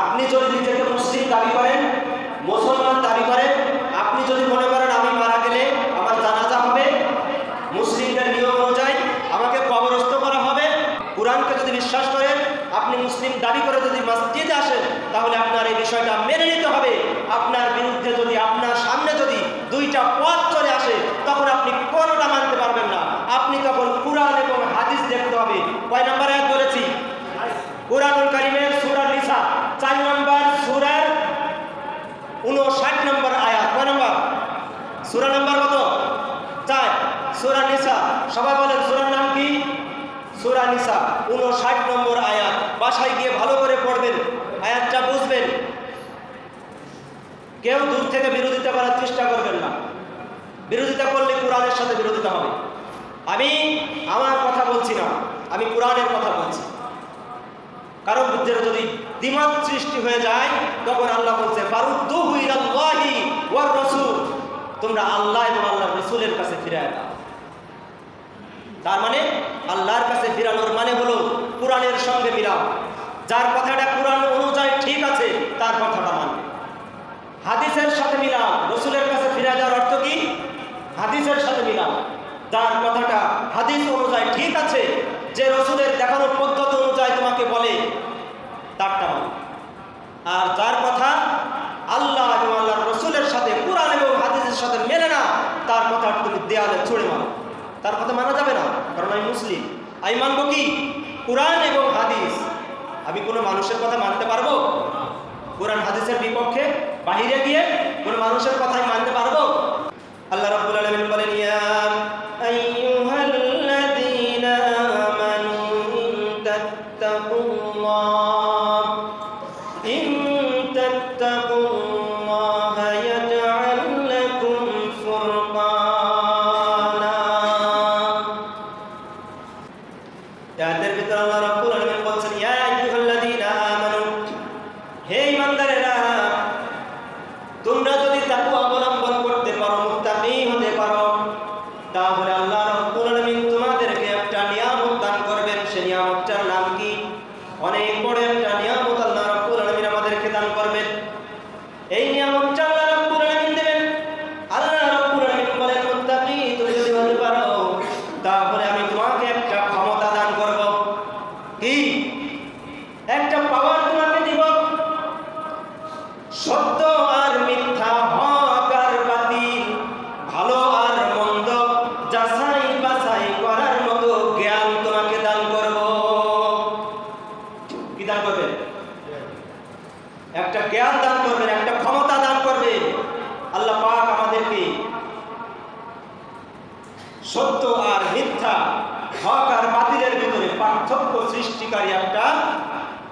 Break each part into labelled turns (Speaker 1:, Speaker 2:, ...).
Speaker 1: আপনি যদি নিজেকে মুসলিম দাবি করেন, মুসলমান দাবি করেন, আপনি যদি মনে করেন আমি মারা গেলে আমার জানাজা হবে, মুসলিমদের নিয়ম অনুযায়ী আমাকে কবরস্থ করা হবে, কোরআনকে যদি বিশ্বাস করেন, আপনি মুসলিম দাবি করে যদি মসজিদে আসেন, তাহলে আপনার এই বিষয়টা মেনে নিতে হবে। আপনার বিরুদ্ধে যদি আপনার সামনে যদি দুইটা পথ চলে আসে, তখন আপনি কোনোটা মানতে পারবেন না। আপনি তখন কোরআন এবং হাদিস দেখতে হবে। কয় নাম্বার এক বলেছি? কোরআনুল কারিমের সূরা নিসা চার নম্বর সূরার উনষাট নম্বর আয়াত। কয় নম্বর? সূরা নম্বর কত? চার। সূরা নিসা। সবাই বলেন, সূরার নাম কি? সূরা নিসা। উনষাট নম্বর আয়াত। বাসায় গিয়ে ভালো করে পড়বেন, আয়াতটা বুঝবেন। কেউ দূর থেকে বিরোধিতা করার চেষ্টা করবেন না। বিরোধিতা করলে কোরআনের সাথে বিরোধিতা হবে। আমি আমার কথা বলছি না, আমি কোরআনের কথা বলছি। কারও বুদ্ধের যদি দিমাগ সৃষ্টি হয়ে যায়, তখন আল্লাহ বলছে তোমরা আল্লাহ এবং আল্লাহর রাসূলের কাছে ফিরে দাও। তার মানে আল্লাহর কাছে ফিরানোর মানে হলো কোরআনের সঙ্গে মিলাও। যার কথাটা কোরআন অনুযায়ী ঠিক আছে, তার কথাটা মানবে হাদিসের সাথে মিলাও, রসুলের কাছে ফিরে যাওয়ার অর্থ কি? হাদিসের সাথে মিলাও। যার কথাটা হাদিস অনুযায়ী ঠিক আছে, যে রসুলের দেখানোর পদ্ধতি অনুযায়ী তোমাকে বলে তারটা মানো আর যার কথা আল্লাহ এবং আল্লাহর রসুলের সাথে, কোরআন এবং হাদিসের সাথে মেলে না। তার কথা তুমি দেয়ালে ছুড়ে মানো তার কথা মানা যাবে না, কারণ আমি মুসলিম। আমি মানবো কি? কোরআন এবং হাদিস। আমি কোনো মানুষের কথা মানতে পারব? কোরআন হাদিসের বিপক্ষে বাহিরে গিয়ে কোনো মানুষের কথাই মানতে পারব? আল্লাহ রাব্বুল আলামিন বলেন, ইয়া আমানু ইন আয়াতের ভিতরে আল্লাহ রাব্বুল আলামিন বলছেন, ইয়া আইয়ুহাল্লাযীনা আমানু, হে ঈমানদারেরা, তোমরা যদি তাকওয়া অবলম্বন করতে পারো মুত্তাকি হতে পারো, তাহলে আল্লাহ রাব্বুল করবেন, একটা ক্ষমতা দান করবেন। আল্লাহ পাক আমাদেরকে সত্য আর মিথ্যা, হক আর বাতিলের ভিতরে পার্থক্য সৃষ্টিকারী একটা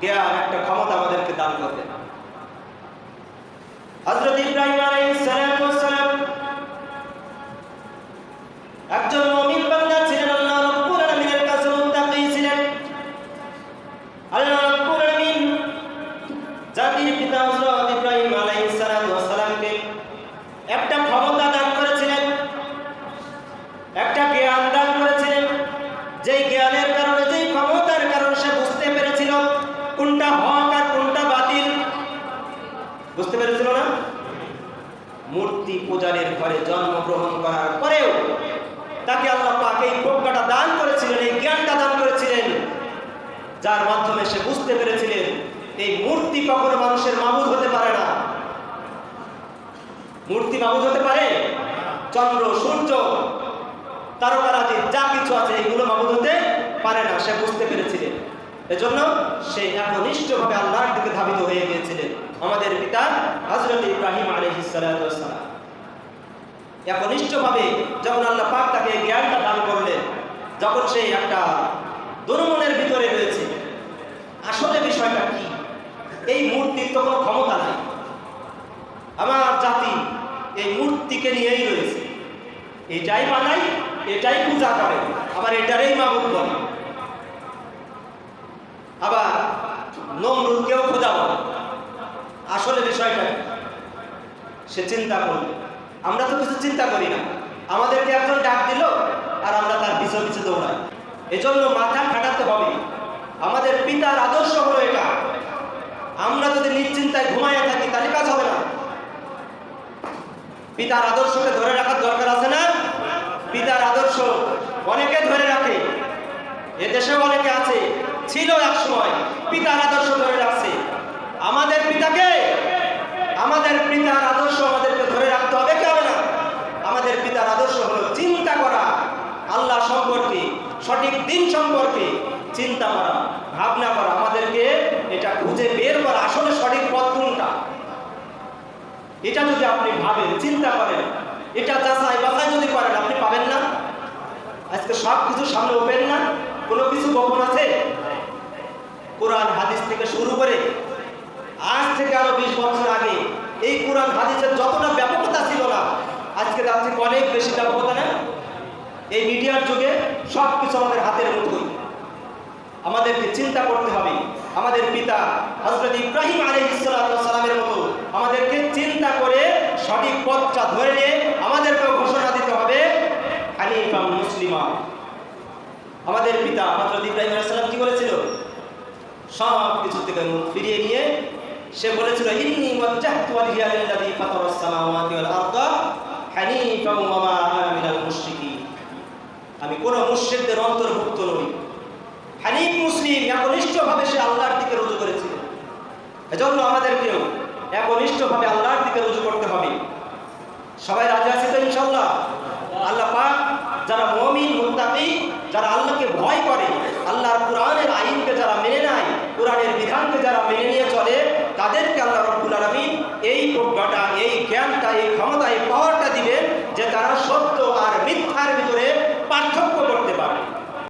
Speaker 1: জ্ঞান, একটা ক্ষমতা আমাদেরকে দান করবেন। হযরত ইব্রাহিম একজন মুমিন বান্দা ছিলেন, আল্লাহ রাব্বুল আলামিনের কাছে মুত্তাকি ছিলেন। আল্লাহ রাব্বুল আলামিন জাতির পিতা হযরত ইব্রাহিম আলাইহিস সালাতু ওয়াস সালামকে একটা ক্ষমতা দান করেছিলেন একটা জ্ঞান দান করেছিলেন যেই জ্ঞানের কারণে যেই ক্ষমতার কারণে সে বুঝতে পেরেছিল কোনটা হক আর কোনটা বাতিল? বুঝতে পেরেছিল না? মূর্তি পূজারের ঘরে জন্মগ্রহণ করার পরেও তাকে আল্লাহ পাক এই প্রজ্ঞাটা দান করেছিলেন, এই জ্ঞানটা দান করেছিলেন। যার মাধ্যমে সে বুঝতে পেরেছিলেন, এই মূর্তি কখনো মানুষের মাবুদ হতে পারে না। মূর্তি মাবুদ হতে পারে? চন্দ্র, সূর্য, তারকারাজি, যা কিছু আছে, এগুলো মাবুদ হতে পারে না, সে বুঝতে পেরেছিলেন। এজন্য সে একনিষ্ঠভাবে আল্লাহর দিকে ধাবিত হয়ে গিয়েছিলেন আমাদের পিতা হজরত ইব্রাহিম আলহিস সালাম। একনিষ্ঠভাবে যখন আল্লাহ পাক তাকে জ্ঞানটা দান করলেন, যখন সে একটা দুর্মনের ভিতরে রয়েছে, আসলে বিষয়টা কি? এই মূর্তির তো কোনো ক্ষমতা নাই। আমার জাতি এই মূর্তিকে নিয়েই রয়েছে। এটাই বানাই এটাই পূজা করে, আবার এটারই মাবুদ বলে। আবার নমরুদকেও খোঁজা বলে আসলে বিষয়টা সে চিন্তা করবে আমরা তো কিছু চিন্তা করি না। আমাদেরকে একজন ডাক দিল আর আমরা তার পিছু পিছু দৌড়াই। এজন্য মাথা খাটাতে হবে। আমাদের পিতার আদর্শ হলো এটা। আমরা যদি নিশ্চিন্তায় ঘুমাইয়া থাকি, তাহলে কাজ হবে না। পিতার আদর্শকে ধরে রাখার দরকার আছে না? পিতার আদর্শ অনেকে ধরে রাখে। এদেশেও অনেকে আছে। ছিল এক সময়, পিতার আদর্শ ধরে রাখছে। আমাদের পিতাকে? আমাদের পিতার আদর্শ আমাদেরকে ধরে রাখতে হবে কি আমাদের পিতার আদর্শ হলো চিন্তা করা, আল্লাহ সম্পর্কে, সঠিক দিন সম্পর্কে চিন্তা করা, ভাবনা করা। আমাদেরকে এটা খুঁজে বের করা, আসলে সঠিক পথ কোনটা? এটা যদি আপনি ভাবেন, চিন্তা করেন, এটা যাচাই বাছাই যদি করেন, আপনি পাবেন না? আজকে সব কিছু সামনে ওপেন না? কোনো কিছু গোপন আছে? কোরআন হাদিস থেকে শুরু করে আজ থেকে আরও বিশ বছর আগে এই কোরআন হাদিসের যতটা ব্যাপকতা ছিল না, আজকে তার থেকে অনেক বেশি ব্যাপকতা না? এই মিডিয়ার যুগে সব কিছু আমাদের হাতের মুঠোই আমাদেরকে চিন্তা করতে হবে। আমাদের পিতা হজরত ইব্রাহিম আলী সালামের মতো আমাদেরকে চিন্তা করে সঠিক পথটা ধরে নিয়ে আমাদেরকেও ঘোষণা দিতে হবে হানিফা মুসলিমা। আমাদের পিতা হজরত ইব্রাহিম আলাইসাল্লাম কি বলেছিল? সব কিছু থেকে মুখ ফিরিয়ে নিয়ে সে বলেছিল, ইন্নি ওয়াজ্জাহতু ওয়াজহিয়া লিল্লাযী ফাতারাস সামাওয়াতি ওয়াল আরদা হানিফা ওয়া মা আনা মিনাল মুশরিকিন। আমি কোন মুশরিকদের অন্তর্ভুক্ত নই। হানিফ মুসলিম, একনিষ্ঠভাবে সে আল্লাহর দিকে রুজু করেছিল। এজন্য আমাদেরকেও একনিষ্ঠভাবে আল্লাহর দিকে রুজু করতে হবে। সবাই রাজি আছে তো ইনশাল্লাহ আল্লাহ পাক যারা মমিন, মুত্তাকি, যারা আল্লাহকে ভয় করে